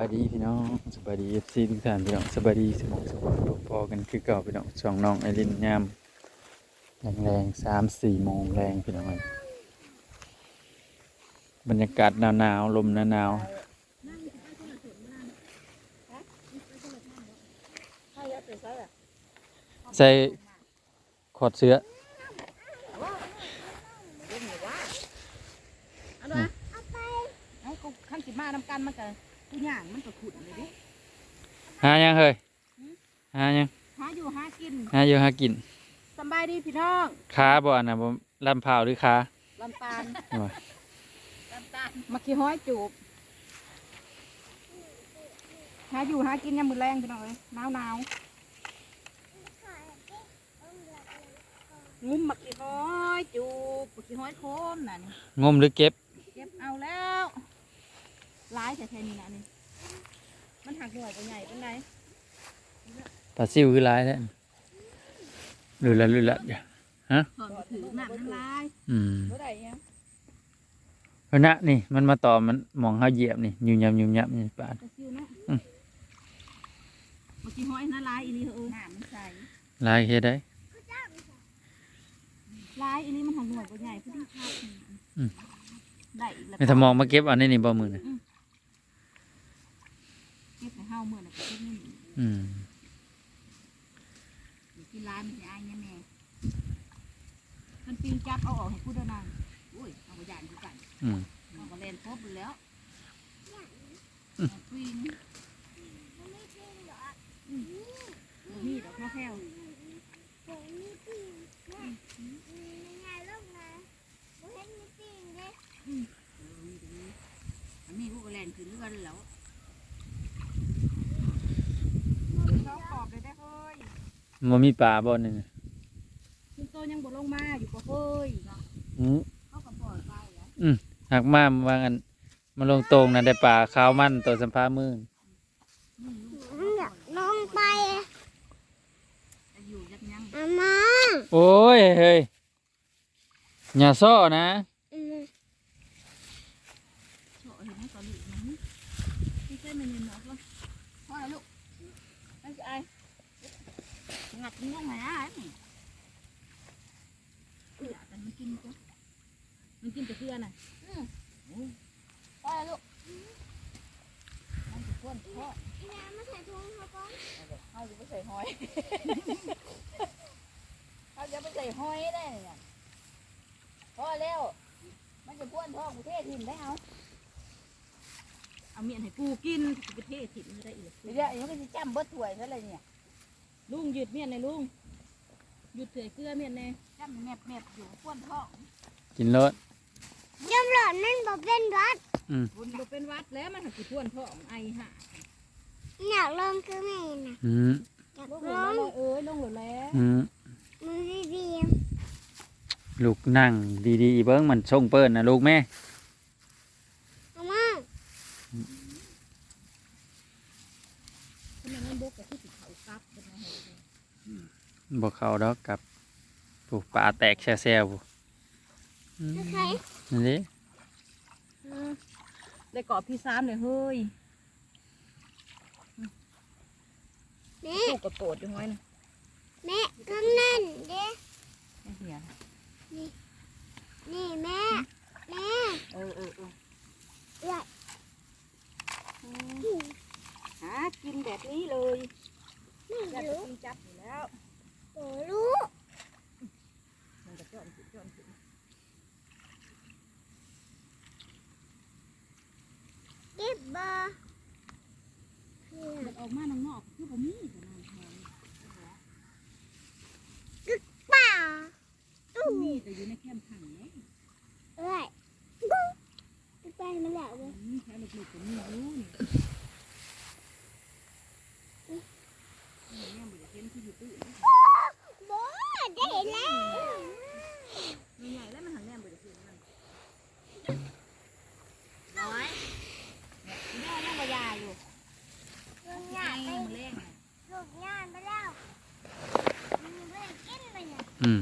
ายดีพี่น้องสบายดีเอฟซีทุกท่านพี่น้องสบายดีสมองสมองพอๆกันคือเก่าพี่น้องช่องน้องไอรินยามแรงๆสามสี่โมงแรงพี่น้องบรรยากาศหนาวๆลมหนาวๆใส่ขอดเสื้อขั้นสิมานำกันมันก็ทุ กอย่างมันก็ขุดเลยดิหายังเฮ้ยหายังหาอยู่หากินหาอยู่หากินสำบายดีพี่น้องค้าบ่อันนะบ่ลำพร้าวหรือค้าลำตาลโอ้ยลำตาลมาขี้ห้อยจูบหาอยู่หากินยามมือแรงพี่น้องเอ้ยหนาวหนาวงุ้มมาขี้ห้อยจูบมาขี้ห้อยโคมน่ะนี่งมหรือเก็บ เก็บเอาแล้ว ร้ายแต่แทนี่นะนี่ มันหักหน่วยไปใหญ่เป็นไงปลาซิวคือหลายแท้หรือละหรือละอย่าถอนถือหนักมันร้ายอืมเท่าไหร่เนี่ยเพราะนะนี่มันมาต่อมันหมองเฮาเหยียบนี่ยุ่มยำยุ่มยำนี่ปาดจะซิวนะอืมเมื่อกี้ห้อยน่าร้ายอีนี่เออหนามันใส่หลายเฮ็ดได้ร้ายอีนี่มันหักหน่วยไปใหญ่พอดีครับอืมได้อีกแล้วไม่ถ้ามองมาเก็บเอาในนี่บ่มือน่ะ เก็บให้เฮาเมื่อน่ะก็เก็บนี่อืมกินร้ายมันจะอายแน่แน่มันปีนจับเอาออกให้พูดได้นานโอ้ยเอาไปย่านคือกันอืมเอาก็เล่นครบอยู่แล้วอืมเอาปีนอืมนี่ดอกมะแข้วอันนี้พวกก็เล่นขึ้นเรือนแล้วเขาขอบเลยได้เฮ้ย บ่มีปลาบ่นี่น่ะคุณโตยังบ่ลงมาอยู่ก็เฮ้ยอืมเขาก็ปล่อยไปแล้วหักมาว่างันมาลงตรงน่ะได้ปลาขาวมันตัวสัมภามือลงไปจะอยู่ยักยังอามาโอ้ยเฮ้ยอย่าซ้อนะอืมโชว์เห็นไหมตอนนี้นะพี่เส้นมันยังหนอกวะพ่อแล้วลูกนั่นจะไอ งัดงงไหนอะนี่อยากแต่มันกินจ้ะมันกินแต่เพื่อนน่ะพ่อแล้วลูกมันจะพ่นพ่ออีน้ำมาใส่ถุงเขาก่อนเอาอยู่ไปใส่หอยเอาจะไปใส่หอยได้เนี่ยพอแล้วมันจะพ่วนท้องประเทศถิ่นได้เอาเอาเมียนให้ปูกินประเทศถิ่นไม่ได้อีกเดี๋ยวเดี๋ยวมันจะจ้ำเบิดถ้วยซะเลยเนี่ย ลุงหยุดเมียนเลยลุงหยุดเถื่อยเกลือเมียนเลยจ้ำแมบแมบอยู่พ่วนท้องกินรสยมหลอดมันบอกเป็นวัดบุญบ่เป็นวัดแล้วมันหักสิพ่วนท้องไอห่าอยากลองคือแม่น่ะอืมอยากลงลหลองแล้วเอ้ยลงหลแล้วอืมมือดีลูกนั่งดีๆเบิ้งมันส่งเปิ้นนะลูกแม่ๆอามา ทำไมมันบกกับที่ติดเขาซับเป็นอะไร บ่เข้าดอกกับปลูกปลาแตกแซ่ๆบ่อืมใครนั่นดิได้เกาะพี่ซ้ำเลยเฮ้ยแม่ลูกกระโปดอยู่ห้อยนะแม่กำนันเด้ไอ้เหี้ยนี่แม่แม่เออเออเออเอ้ยหากินแบบนี้เลยไม่อยากจะรู้กินจับอยู่ แล้วโอ้รู้มันจะจอนขึ้นจอนเก็บบ่เพื่อนมันออกมาข้างนอกคือผมมีแต่นางแทนป่าตู้มีแต่อยู่ในแคมป์ขังเนี่ยเอ้ยไปมันแล้วเว้ยมีแค่ลูกๆก็มีอยู่นี่ อืม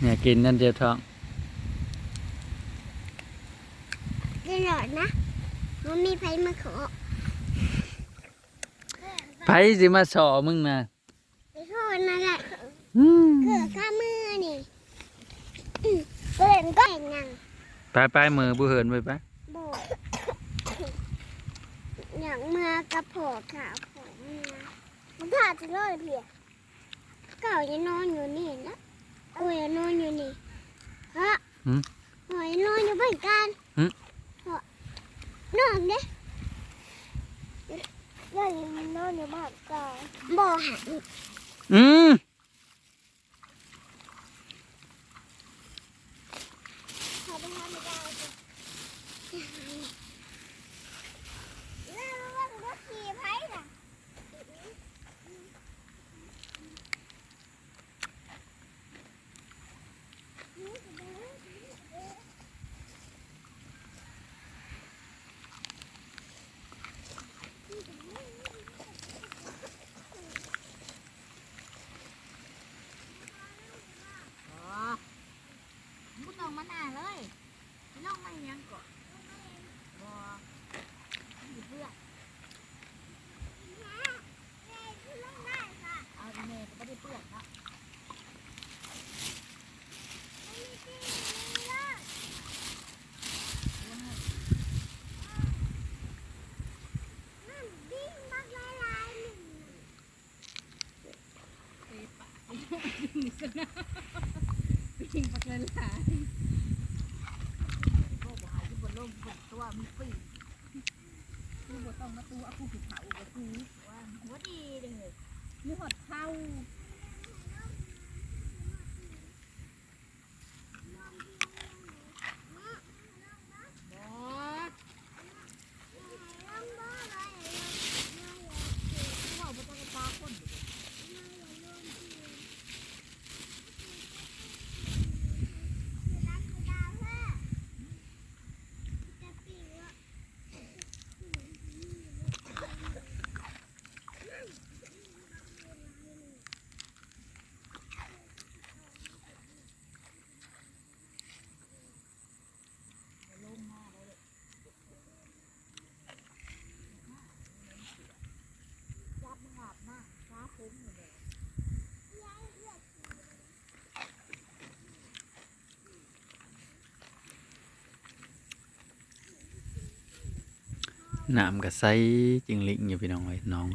เนี่ยกินนั่นเดียวท้องกินหลอดนะมันมีไฟมาขอ ไผสิมาสอมึงนะไปโทษนั่นแหละอืมเกือข้ามือนี่อืมเปิดก็เห็นยังไปไปมือบุเหินไปไปโบดอย่างเมื่อกระโผกขาวผมนะมันผ่าจะรอดเพียเก่ายังนอนอยู่นี่นะโอ้ยนอนอยู่นี่ฮะหืมหอยนอนอยู่เหมือนกันหืมเหาะนอนเด้ แล้วยังนอนอยู่บ้านก็บ่หันอืม ขอไปทำไม่ได้จ้ะแล้วว่างรถขี่ไผ่น่ะ มุดลงมาหน้าเลยพี่น้องไม่ยังก่อนบ่อยู่เพื่อนเอาอีเมลก็ไม่ได้เปื้อนเนาะ ปิงปักเลยล่ะโอ้บ่หายที่บนโลกบนตัวมีปีกกูบ่ต้องมาตัวกูผิดเผากับกูว่าหัวดีเลยมีหดเข้าบอสกูเอาบ่ต้องมาตาคนอยู่ จับหาบมากฟ้าผมอยู่เลย น้ำก็ใสจิงลิงอยู่พี่น้องไว้น้อง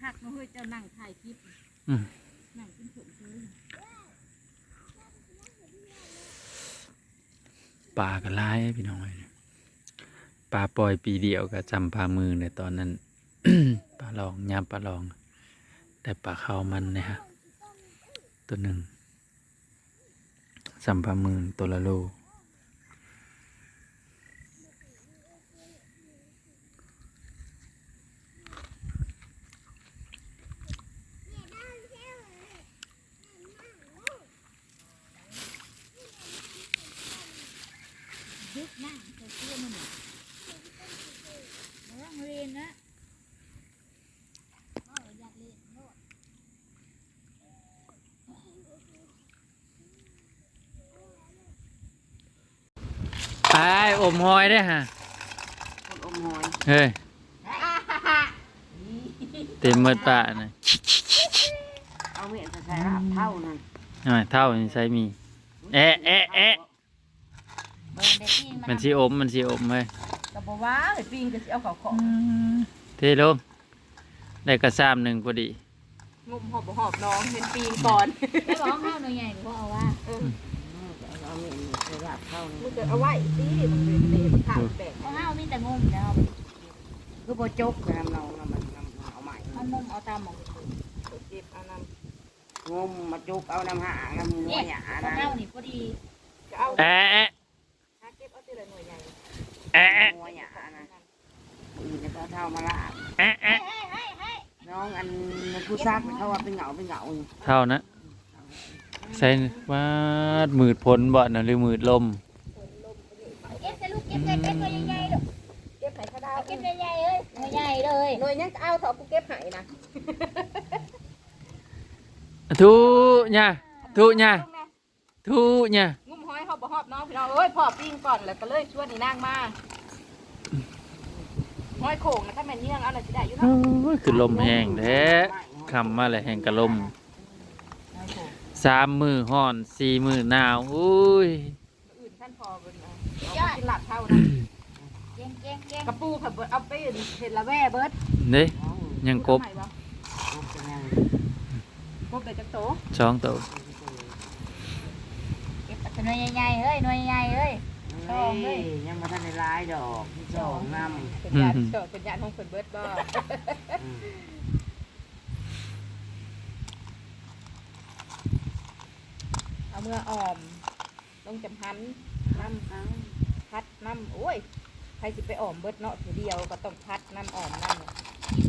คักมาเฮ้ยเจ้านั่งถ่ายคลิปอืมนั่งกินผงซื้อปลาก็หลายพี่น้องไว้ปลาปล่อยปีเดียวก็จำปลามือในตอนนั้นปลาลองยามปลาลอง แต่ปลาขาวมันเนะฮะตัวหนึ่งสัมปลามือตัวละโล นั่งใส่เสื้อมันน่ะระวังเรียนนะเอาอยากเรียนโน่นไปอมหอยได้อฮะคนอมหอยเฮ้ยเต็มเมืดปะนะเอาเมียนใส่ลาบเท่านั้นหน่อยเท่านี่ใช้มีแอะแอะแอะ เบิ่งได้ปิ้งมันสีอมมันสีอมเว้ยก็บอกว่าไอ้ปิงก็สิเอาเขาของเทลงได้กระซามหนึ่งพอดี งมหอบหอบน้องเป็นปิงก่อนได้บอกข้าวหน่อยใหญ่ก็เอาว่าเอาเมียนใส่ลาบเท่านั้นมึงจะเอาไว้สิมันเป็นเด็กข้าวแบกเอาห้าวมีแต่งมแล้วก็บ่จกน้ำน้องน้ำมันน้ำเอาใหม่เอางมเอาตามหมองเก็บเอาน้ำงมมาจกเอาน้ำหางน้ำหัวเนี่ยหยาเอานะข้าวนี่พอดี จะเอาแอะแอะ ถ้าเก็บเอาทีละหน่วยใหญ่ แอะแอะ หัวหยานะอีจะเอาเท่ามาลาบ แอะแอะ น้องอัน ผู้ซักเขาว่าเป็นเหงาเป็นเหงาเท่านะใส่วาดมืดพ้นบ่นะหรือมืดลมเก็บใส่ลูกเก็บใส่เป็นตัวใหญ่ๆลูกเก็บไข่กระดาษเก็บใหญ่ๆเลยใหญ่เลยหน่วยยังเอาเถอะกูเก็บไข่นะทุเนี่ยทุเนี่ยทุเนี่ยงุ้มห้อยเขาบ่ฮอบน้องพี่น้องเอ้ยพ่อปิ้งก่อนแล้วก็เลยชวนนี่นางมาห้อยโข่งนะถ้าแม่นเยี่ยงเอาน่ะสิได้อยู่โอ้เนาะยคือลมแห้งแท้ คำมาเลยแห้งกะลมห้อยโข่งสามมือห่อนสี่มือหนาวอุ้ยอื่นท่านพอเบิ่นเอาเอาไปกินหลับเท่านะเก่งเก่งเก่งกระปูค่ะเบิดเอาไปเห็ดละแว่เบิดเด้เอายังกบทำไมวะกบจะยังกบเด็กจักโตสองตัวเก็บแต่หน่วยใหญ่ๆเฮ้ยหน่วยใหญ่ๆเฮ้ยชอบเลเฮ้ยยยังมาทันในร้ายดอกที่สองนำเป็นญาติโตเป็นญาติของเพิ่นเบิดบ่ อืม เอาเมื่ออ่อมลงจำพันน้ำพัดน้ำโอ้ยใครสิไปอ่อมเบิดเนาะถือเดียวก็ต้องพัดน้ำอ่อมน้ำ